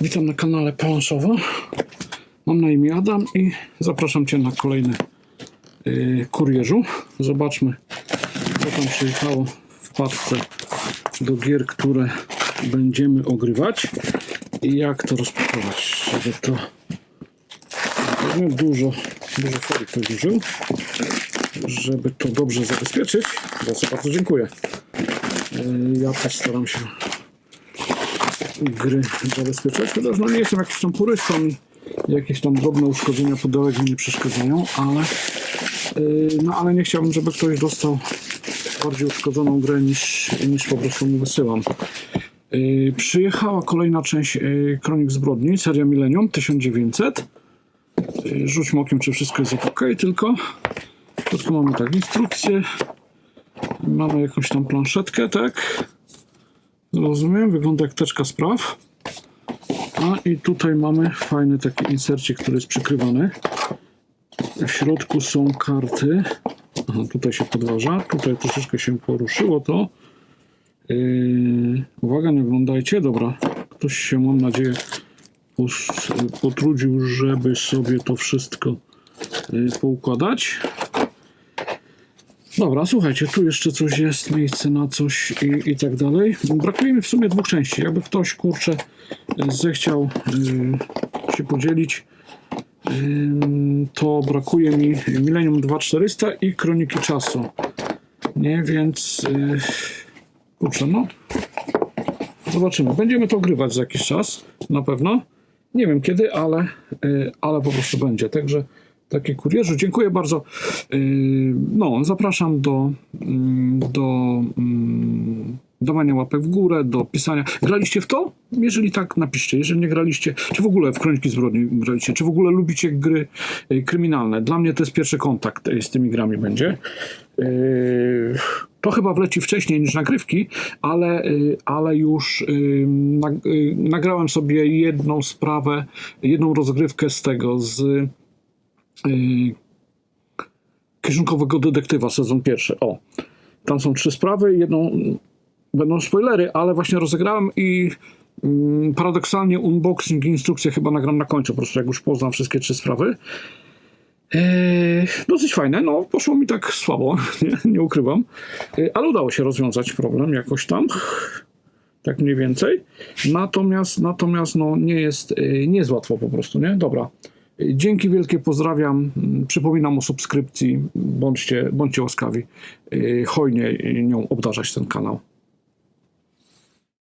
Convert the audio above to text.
Witam na kanale Planszowo. Mam na imię Adam i zapraszam Cię na kolejny yy, kurierzu. Zobaczmy, co tam przyjechało w paczce do gier, które będziemy ogrywać i jak to rozpakować, żeby to no, dużo, dużo folii ktoś użył, żeby to dobrze zabezpieczyć. Za co bardzo dziękuję. Yy, Ja też staram się gry zabezpieczać, chociaż no nie jestem jakimś tam purystą i jakieś tam drobne uszkodzenia pudełek mi nie przeszkadzają, ale yy, no ale nie chciałbym, żeby ktoś dostał bardziej uszkodzoną grę niż, niż po prostu mu wysyłam. Yy, przyjechała kolejna część yy, Kronik Zbrodni, seria Millennium 1900. Yy, rzućmy okiem, czy wszystko jest ok, tylko tylko mamy tak, instrukcję, mamy jakąś tam planszetkę, tak? Rozumiem, wygląda jak teczka spraw. A i tutaj mamy fajny taki insercik, który jest przykrywany. W środku są karty. Aha, tutaj się podważa, tutaj troszeczkę się poruszyło to. Yy, uwaga, nie oglądajcie. Dobra, ktoś się, mam nadzieję, potrudził, żeby sobie to wszystko yy, poukładać. Dobra, słuchajcie, tu jeszcze coś jest, miejsce na coś i, i tak dalej. Brakuje mi w sumie dwóch części. Jakby ktoś, kurczę, zechciał y, się podzielić, y, to brakuje mi Millennium 2400 i Kroniki Czasu. Nie, więc y, kurczę, no zobaczymy. Będziemy to grywać za jakiś czas, na pewno. Nie wiem kiedy, ale, ale po prostu będzie. Także takie kurierzu. Dziękuję bardzo. Yy, No, zapraszam do, mm, do mm, dawania łapek w górę, do pisania. Graliście w to? Jeżeli tak, napiszcie. Jeżeli nie graliście, czy w ogóle w Kroniki Zbrodni graliście, czy w ogóle lubicie gry y, kryminalne. Dla mnie to jest pierwszy kontakt y, z tymi grami będzie. To chyba wleci wcześniej niż nagrywki, ale, y, ale już y, nag- y, nagrałem sobie jedną sprawę, jedną rozgrywkę z tego, z y, Kieszonkowego Detektywa, sezon pierwszy. O, tam są trzy sprawy, jedną będą spoilery, ale właśnie rozegrałem i mm, paradoksalnie unboxing i instrukcję chyba nagram na końcu, po prostu jak już poznam wszystkie trzy sprawy. Eee, dosyć fajne, no poszło mi tak słabo, nie, nie ukrywam, Eee, ale udało się rozwiązać problem jakoś tam, tak mniej więcej. Natomiast, natomiast no nie jest, eee, nie jest łatwo po prostu, nie? Dobra. Dzięki wielkie, pozdrawiam. Przypominam o subskrypcji. Bądźcie, bądźcie łaskawi. Hojnie nią obdarzać ten kanał.